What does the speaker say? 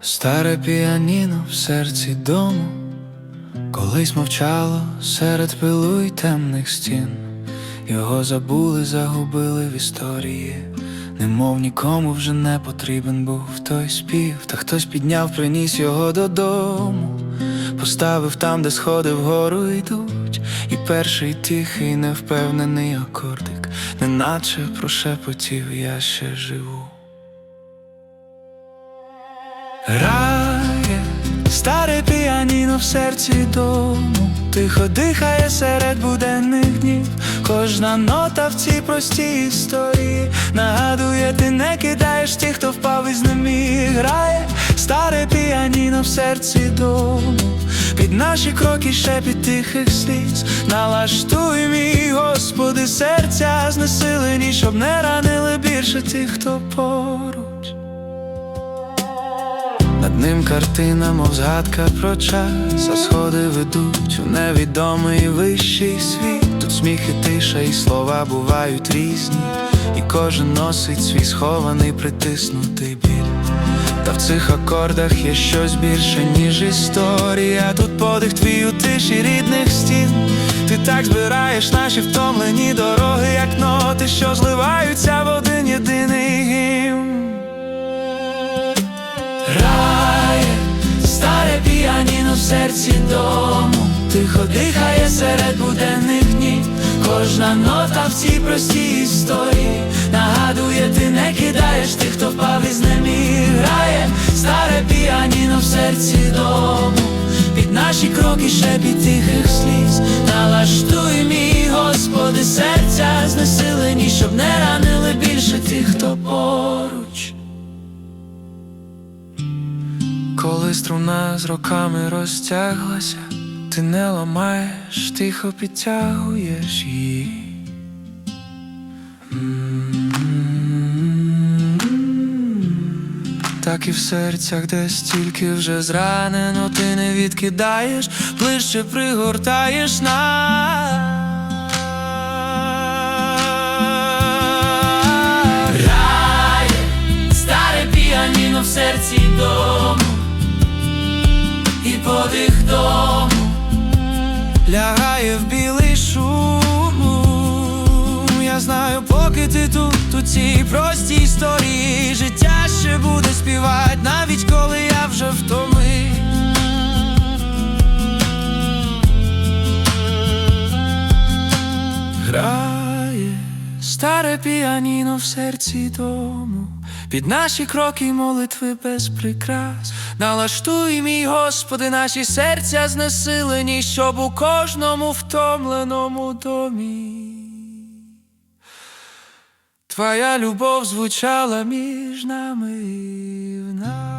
Старе піаніно в серці дому, колись мовчало серед пилу й темних стін, його забули, загубили в історії, немов нікому вже не потрібен був той спів, та хтось підняв, приніс його додому, поставив там, де сходи вгору йду йдуть, і перший тихий, невпевнений акордик, неначе прошепотів, я ще живу. Грає старе піаніно в серці дому, тихо дихає серед буденних днів. Кожна нота в цій простій історії нагадує, ти не кидаєш тих, хто впав із неміг. Грає старе піаніно в серці дому, під наші кроки шепіт тихих сліз. Налаштуй мій, Господи, серця знесилені, щоб не ранили більше тих, хто поруч. Над ним картина, мов згадка про час, а сходи ведуть у невідомий вищий світ. Тут сміх і тиша, і слова бувають різні, і кожен носить свій схований, притиснутий біль. Та в цих акордах є щось більше, ніж історія. Тут подих твій у тиші рідних стін. Ти так збираєш наші втомлені дороги, як ноти, що зливаються в один єдиний гімн. Грає старе піаніно в серці дому, тихо дихає серед буденних днів. Кожна нота в цій простій історії нагадує, ти не кидаєш тих, хто впав із неміг. Старе піаніно в серці дому, під наші кроки шепіт тихих сліз. Налаштуй мій, Господи, серця знесилені, щоб не ранили більше тих, хто поруч. Коли струна з роками розтяглася, ти не ламаєш, тихо підтягуєш її. Так і в серцях, де стільки вже зранено, ти не відкидаєш, ближче пригортаєш нас. Грає старе піаніно в серці дому, і подих дому лягає в білий шум. Я знаю, поки ти тут, у цій простій історії життя старе піаніно в серці дому, під наші кроки молитви без прикрас. Налаштуй, мій Господи, наші серця знесилені, щоб у кожному втомленому домі. Твоя любов звучала між нами в нас.